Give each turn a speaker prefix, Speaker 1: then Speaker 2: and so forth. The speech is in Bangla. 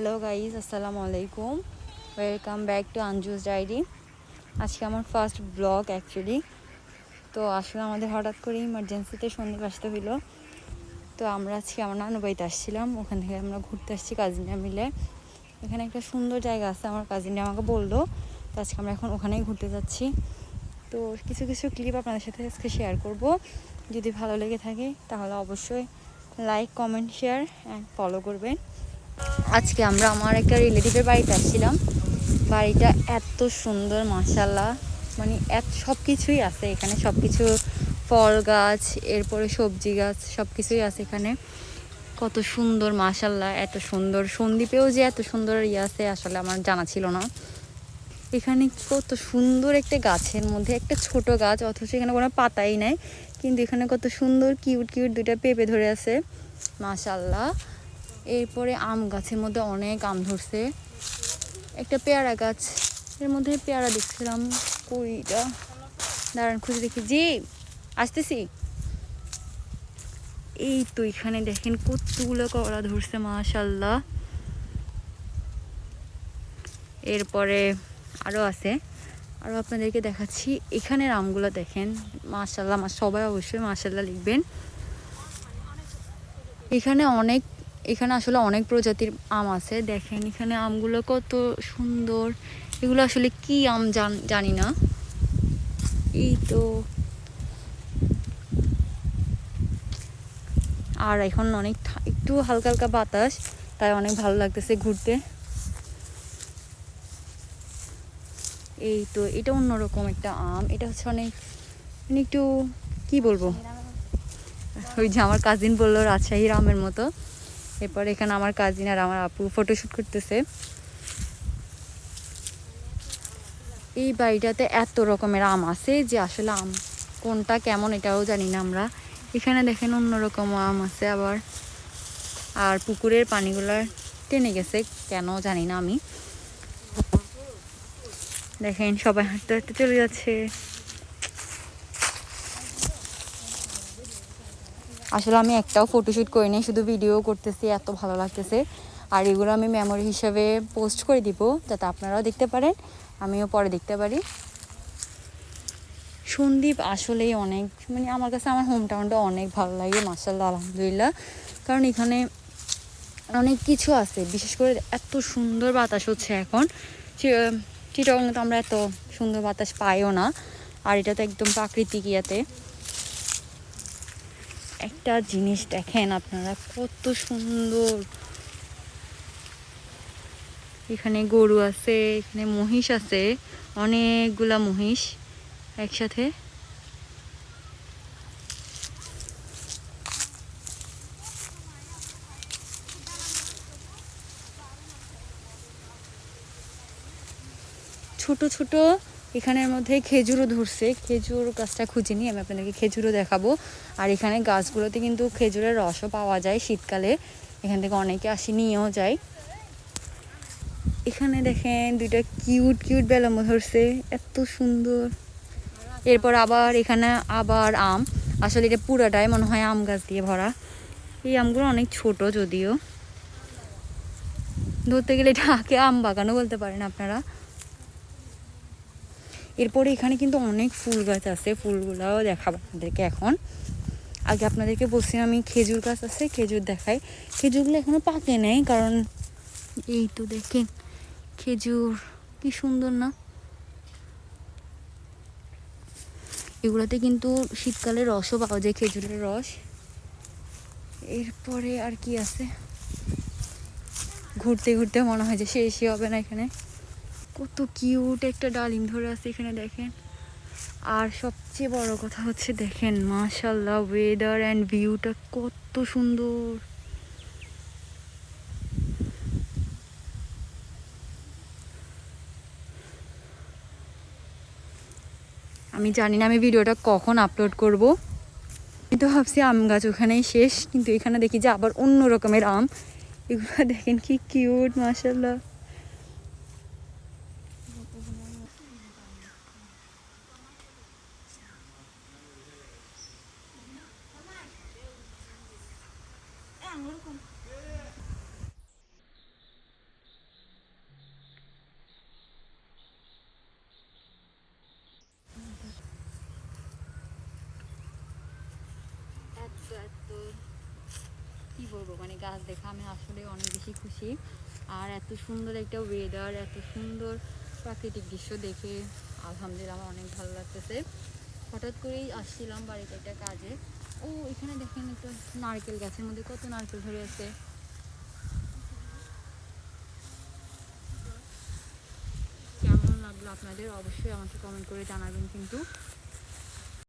Speaker 1: হ্যালো গাইজ আসসালামু আলাইকুম welcome back to Anju's diary আজকে আমার ফার্স্ট ব্লগ অ্যাকচুয়ালি তো আসলে আমাদের হঠাৎ করে ইমার্জেন্সিতে সন্ধ্যে আসতে হইল। তো আমরা আজকে আমার নানু বাড়িতে আসছিলাম। ওখান থেকে আমরা ঘুরতে আসছি কাজিনরা মিলে। এখানে একটা সুন্দর জায়গা আছে, আমার কাজিনরা আমাকে বলল। তো আজকে আমরা এখন ওখানেই ঘুরতে যাচ্ছি। তো কিছু কিছু ক্লিপ আপনাদের সাথে আজকে শেয়ার করব। যদি ভালো লেগে থাকে, তাহলে অবশ্যই like comment share and follow করবেন। আজকে আমরা আমার একটা রিলেটিভের বাড়িতে আসছিলাম। বাড়িটা এত সুন্দর মাসাল্লাহ মানে এত সব কিছুই আছে এখানে। সব কিছু ফল গাছ, এরপরে সবজি গাছ সব কিছুই আছে এখানে। কত সুন্দর মাসাল্লাহ এত সুন্দর। সন্দীপেও যে এত সুন্দর ইয়ে আছে আসলে আমার জানা ছিল না। এখানে কত সুন্দর একটা গাছের মধ্যে, একটা ছোট গাছ, অথচ এখানে কোনো পাতাই নাই। কিন্তু এখানে কত সুন্দর, কিউট কিউট দুইটা পেঁপে ধরে আছে। মাশাল্লাহ এরপরে আম গাছের মধ্যে অনেক আম ধরছে। একটা পেয়ারা গাছ, এর মধ্যে পেয়ারা দেখছিলাম। কুড়িটা। দাঁড়ান, খুঁজে দেখি। জি, আসতেছি। এই তো এখানে দেখেন কতগুলো কলা ধরছে মাশাল্লাহ এরপরে আরও আছে। আরও আপনাদেরকে দেখাচ্ছি। এখানের আমগুলো দেখেন মাশাল্লাহ সবাই অবশ্যই মাশাল্লাহ লিখবেন। এখানে অনেক এখানে আসলে অনেক প্রজাতির আম আছে। দেখেন এখানে আমগুলো কত সুন্দর। এগুলো আসলে কি আম জান- না। এই তো। আর এখন অনেক একটু হালকা হালকা বাতাস, তাই অনেক ভালো লাগতেছে ঘুরতে। এই তো, এটা অন্যরকম একটা আম। এটা হচ্ছে অনেক মানে একটু, কি বলব? ওই যে আমার কাজিন বলল, রাজশাহীর আমের মতো। এরপর এখানে আমার কাজিন আর আমার আপু ফটোশ্যুট করতেছে। এই বাড়িটাতে এত রকমের আম আছে যে আসলে আম কোনটা কেমন এটাও জানি না আমরা। এখানে দেখেন অন্যরকম আম আছে আবার। আর পুকুরের পানিগুলো টেনে গেছে, কেন জানি না আমি। দেখেন সবাই হাঁটতে হাঁটতে চলে যাচ্ছে। আসলে আমি একটাও ফটোশ্যুট করিনি শুধু ভিডিও করতেছি, এত ভালো লাগতেছে। আর এগুলো আমি মেমোরি হিসাবে পোস্ট করে দিব, যাতে আপনারাও দেখতে পারেন, আমিও পরে দেখতে পারি। সন্দীপ আসলেই অনেক মানে আমার কাছে আমার হোম টাউনটা অনেক ভালো লাগে মার্শাল্লাহ আলহামদুলিল্লাহ। কারণ এখানে অনেক কিছু আছে, বিশেষ করে এত সুন্দর বাতাস হচ্ছে এখন। চিটং তো আমরা এত সুন্দর বাতাস পাইও না, আর এটা তো একদম প্রাকৃতিক ইয়াতে। একটা জিনিস দেখেন আপনারা, কত সুন্দর। এখানে গরু আছে, এখানে মহিষ আছে, অনেকগুলা মহিষ একসাথে। ছোট ছোট এখানের মধ্যে খেজুরও ধরছে। খেজুর গাছটা খুঁজে নিয়ে আমি আপনাদেরকে খেজুরও দেখাবো। আর এখানে গাছগুলোতে কিন্তু খেজুরের রসও পাওয়া যায় শীতকালে। এখান থেকে অনেকে আসি, নিয়েও যায়। এখানে দেখেন দুইটা কিউট কিউট বেলামো ধরছে। এত সুন্দর। এরপর আবার এখানে আবার আম। আসলে এটা পুরাটাই মনে হয় আম গাছ দিয়ে ভরা। এই আমগুলো অনেক ছোট যদিও। ধরতে গেলে এটা আগে আম বাগানও বলতে পারেন আপনারা। এরপরে এখানে কিন্তু অনেক ফুল গাছ আছে, ফুলগুলাও দেখাবো আপনাদেরকে এখন। আগে আপনাদেরকে বলছিলাম আমি খেজুর গাছ আছে, খেজুর দেখাই। খেজুরগুলো এখনও পাকে নেই, কারণ এই তো দেখেন, খেজুর, কি সুন্দর না? এগুলোতে কিন্তু শীতকালে রসও পাওয়া যায়, খেজুরের রস। এরপরে আর কি আছে? ঘুরতে ঘুরতে মনে হয় যে শেষই হবে না এখানে। কত কিউট একটা ডালিম ধরে আছে এখানে দেখেন। আর সবচেয়ে বড় কথা হচ্ছে দেখেন মাশাল্লাহ ওয়েদার অ্যান্ড ভিউটা কত সুন্দর। আমি জানি না আমি ভিডিওটা কখন আপলোড করব। কিন্তু ভাবছি আম গাছ ওখানেই শেষ, কিন্তু এখানে দেখি যে আবার অন্য রকমের আম। এগুলো দেখেন কি কিউট মাশাল্লাহ কি বলব? মানে গাছ দেখা আমি আসলে অনেক বেশি খুশি। আর এত সুন্দর একটা ওয়েদার এত সুন্দর প্রাকৃতিক দৃশ্য দেখে আলহামদুলিল্লাহ আমার অনেক ভালো লাগতেছে। হঠাৎ করেই আসছিলাম বাড়িতে একটা কাজে। ও, এখানে দেখেন একটা নারকেল গাছের মধ্যে কত নারকেল ধরে আছে। কেমন লাগল আপনাদের? অবশ্যই আমাকে কমেন্ট করে জানাবেন কিন্তু।